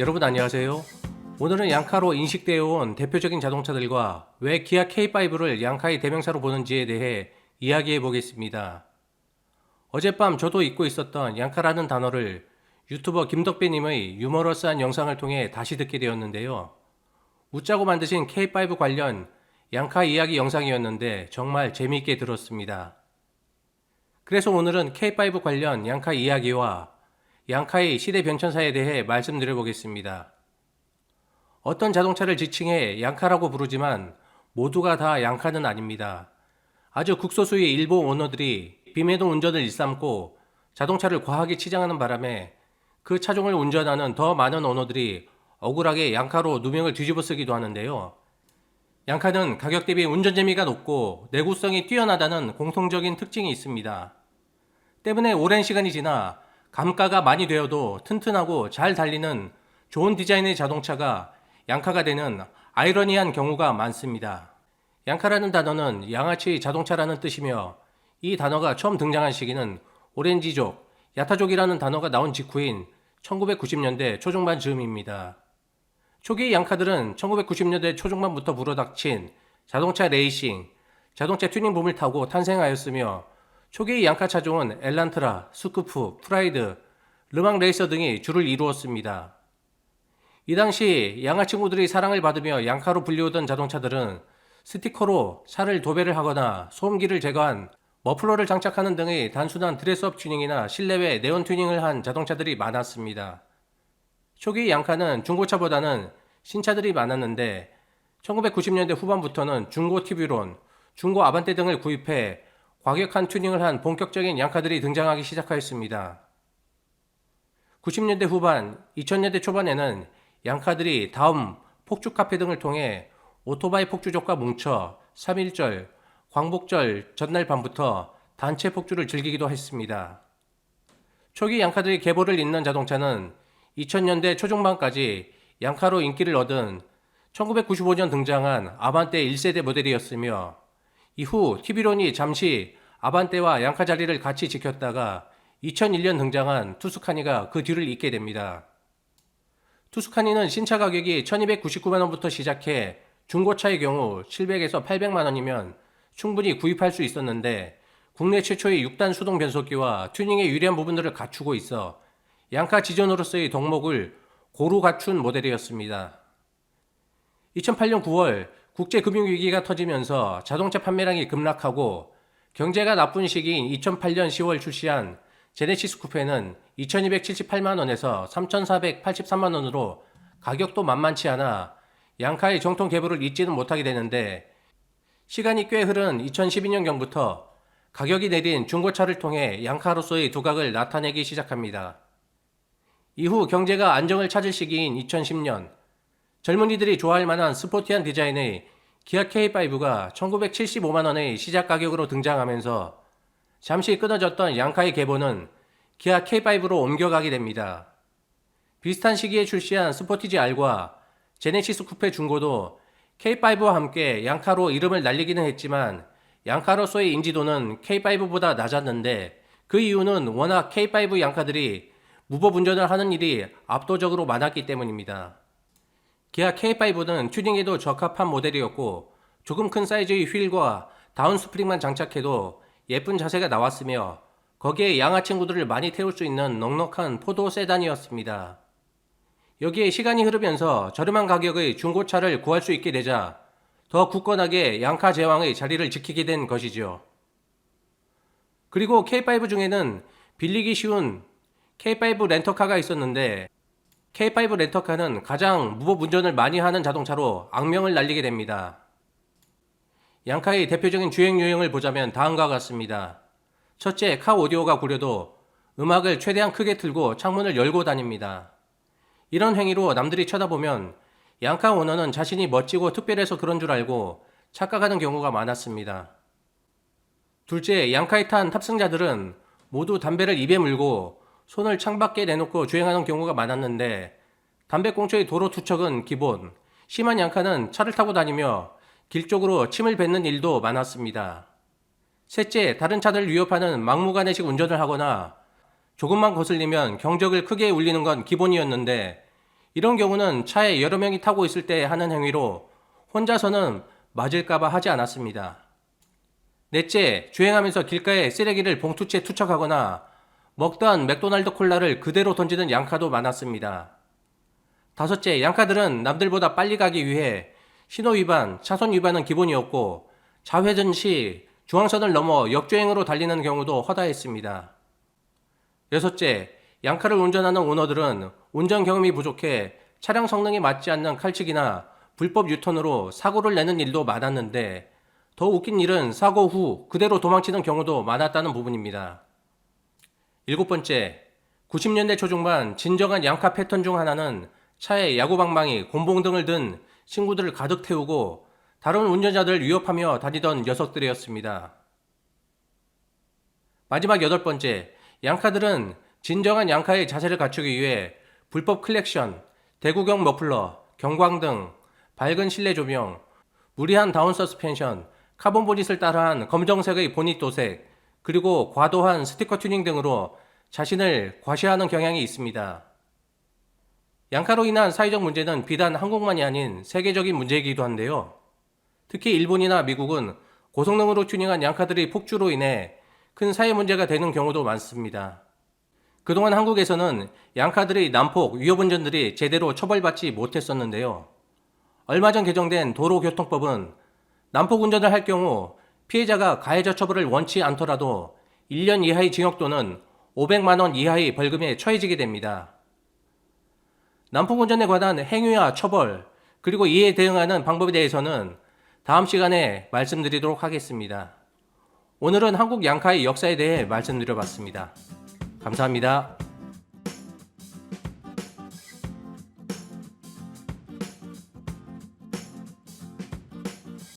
여러분 안녕하세요. 오늘은 양카로 인식되어 온 대표적인 자동차들과 왜 기아 K5를 양카의 대명사로 보는지에 대해 이야기해 보겠습니다. 어젯밤 저도 잊고 있었던 양카라는 단어를 유튜버 김덕배님의 유머러스한 영상을 통해 다시 듣게 되었는데요. 웃자고 만드신 K5 관련 양카 이야기 영상이었는데 정말 재미있게 들었습니다. 그래서 오늘은 K5 관련 양카 이야기와 양카의 시대 변천사에 대해 말씀드려 보겠습니다. 어떤 자동차를 지칭해 양카라고 부르지만 모두가 다 양카는 아닙니다. 아주 극소수의 일부 오너들이 비매도 운전을 일삼고 자동차를 과하게 치장하는 바람에 그 차종을 운전하는 더 많은 오너들이 억울하게 양카로 누명을 뒤집어 쓰기도 하는데요. 양카는 가격 대비 운전 재미가 높고 내구성이 뛰어나다는 공통적인 특징이 있습니다. 때문에 오랜 시간이 지나 감가가 많이 되어도 튼튼하고 잘 달리는 좋은 디자인의 자동차가 양카가 되는 아이러니한 경우가 많습니다. 양카라는 단어는 양아치 자동차라는 뜻이며 이 단어가 처음 등장한 시기는 오렌지족, 야타족이라는 단어가 나온 직후인 1990년대 초중반 즈음입니다. 초기 양카들은 1990년대 초중반부터 불어닥친 자동차 레이싱, 자동차 튜닝 붐을 타고 탄생하였으며 초기 양카 차종은 엘란트라, 스쿠프, 프라이드, 르망 레이서 등이 주를 이루었습니다. 이 당시 양아 친구들이 사랑을 받으며 양카로 불리우던 자동차들은 스티커로 차를 도배를 하거나 소음기를 제거한 머플러를 장착하는 등의 단순한 드레스업 튜닝이나 실내외 네온 튜닝을 한 자동차들이 많았습니다. 초기 양카는 중고차보다는 신차들이 많았는데 1990년대 후반부터는 중고 티뷰론, 중고 아반떼 등을 구입해 과격한 튜닝을 한 본격적인 양카들이 등장하기 시작하였습니다. 90년대 후반, 2000년대 초반에는 양카들이 다음 폭주 카페 등을 통해 오토바이 폭주족과 뭉쳐 3.1절, 광복절 전날 밤부터 단체 폭주를 즐기기도 했습니다. 초기 양카들이 계보를 잇는 자동차는 2000년대 초중반까지 양카로 인기를 얻은 1995년 등장한 아반떼 1세대 모델이었으며 이후 티비론이 잠시 아반떼와 양카 자리를 같이 지켰다가 2001년 등장한 투스카니가 그 뒤를 잇게 됩니다. 투스카니는 신차 가격이 1299만원부터 시작해 중고차의 경우 700에서 800만원이면 충분히 구입할 수 있었는데 국내 최초의 6단 수동 변속기와 튜닝에 유리한 부분들을 갖추고 있어 양카 지존으로서의 덕목을 고루 갖춘 모델이었습니다. 2008년 9월 국제금융위기가 터지면서 자동차 판매량이 급락하고 경제가 나쁜 시기인 2008년 10월 출시한 제네시스 쿠페는 2278만 원에서 3483만 원으로 가격도 만만치 않아 양카의 정통 계보를 잇지는 못하게 되는데 시간이 꽤 흐른 2012년경부터 가격이 내린 중고차를 통해 양카로서의 두각을 나타내기 시작합니다. 이후 경제가 안정을 찾을 시기인 2010년 젊은이들이 좋아할 만한 스포티한 디자인의 기아 K5가 1975만원의 시작 가격으로 등장하면서 잠시 끊어졌던 양카의 계보는 기아 K5로 옮겨가게 됩니다. 비슷한 시기에 출시한 스포티지 R과 제네시스 쿠페 중고도 K5와 함께 양카로 이름을 날리기는 했지만 양카로서의 인지도는 K5보다 낮았는데 그 이유는 워낙 K5 양카들이 무법 운전을 하는 일이 압도적으로 많았기 때문입니다. 기아 K5는 튜닝에도 적합한 모델이었고 조금 큰 사이즈의 휠과 다운 스프링만 장착해도 예쁜 자세가 나왔으며 거기에 양아 친구들을 많이 태울 수 있는 넉넉한 포도 세단이었습니다. 여기에 시간이 흐르면서 저렴한 가격의 중고차를 구할 수 있게 되자 더 굳건하게 양카 제왕의 자리를 지키게 된 것이죠. 그리고 K5 중에는 빌리기 쉬운 K5 렌터카가 있었는데 K5 렌터카는 가장 무법 운전을 많이 하는 자동차로 악명을 날리게 됩니다. 양카의 대표적인 주행 유형을 보자면 다음과 같습니다. 첫째, 카 오디오가 구려도 음악을 최대한 크게 틀고 창문을 열고 다닙니다. 이런 행위로 남들이 쳐다보면 양카 오너는 자신이 멋지고 특별해서 그런 줄 알고 착각하는 경우가 많았습니다. 둘째, 양카에 탄 탑승자들은 모두 담배를 입에 물고 손을 창밖에 내놓고 주행하는 경우가 많았는데 담배꽁초의 도로 투척은 기본, 심한 양카는 차를 타고 다니며 길 쪽으로 침을 뱉는 일도 많았습니다. 셋째, 다른 차들을 위협하는 막무가내식 운전을 하거나 조금만 거슬리면 경적을 크게 울리는 건 기본이었는데 이런 경우는 차에 여러 명이 타고 있을 때 하는 행위로 혼자서는 맞을까봐 하지 않았습니다. 넷째, 주행하면서 길가에 쓰레기를 봉투채 투척하거나 먹던 맥도날드 콜라를 그대로 던지는 양카도 많았습니다. 다섯째, 양카들은 남들보다 빨리 가기 위해 신호 위반, 차선 위반은 기본이었고 좌회전 시 중앙선을 넘어 역주행으로 달리는 경우도 허다했습니다. 여섯째, 양카를 운전하는 오너들은 운전 경험이 부족해 차량 성능에 맞지 않는 칼치기나 불법 유턴으로 사고를 내는 일도 많았는데 더 웃긴 일은 사고 후 그대로 도망치는 경우도 많았다는 부분입니다. 일곱 번째, 90년대 초중반 진정한 양카 패턴 중 하나는 차에 야구방망이, 곤봉 등을 든 친구들을 가득 태우고 다른 운전자들 위협하며 다니던 녀석들이었습니다. 마지막 여덟 번째, 양카들은 진정한 양카의 자세를 갖추기 위해 불법 클렉션, 대구경 머플러, 경광 등, 밝은 실내 조명, 무리한 다운 서스펜션, 카본 보닛을 따라한 검정색의 보닛 도색, 그리고 과도한 스티커 튜닝 등으로 자신을 과시하는 경향이 있습니다. 양카로 인한 사회적 문제는 비단 한국만이 아닌 세계적인 문제이기도 한데요. 특히 일본이나 미국은 고성능으로 튜닝한 양카들이 폭주로 인해 큰 사회 문제가 되는 경우도 많습니다. 그동안 한국에서는 양카들의 난폭, 위협운전들이 제대로 처벌받지 못했었는데요. 얼마 전 개정된 도로교통법은 난폭 운전을 할 경우 피해자가 가해자 처벌을 원치 않더라도 1년 이하의 징역 또는 500만 원 이하의 벌금에 처해지게 됩니다. 난폭 운전에 관한 행위와 처벌, 그리고 이에 대응하는 방법에 대해서는 다음 시간에 말씀드리도록 하겠습니다. 오늘은 한국 양카의 역사에 대해 말씀드려봤습니다. 감사합니다.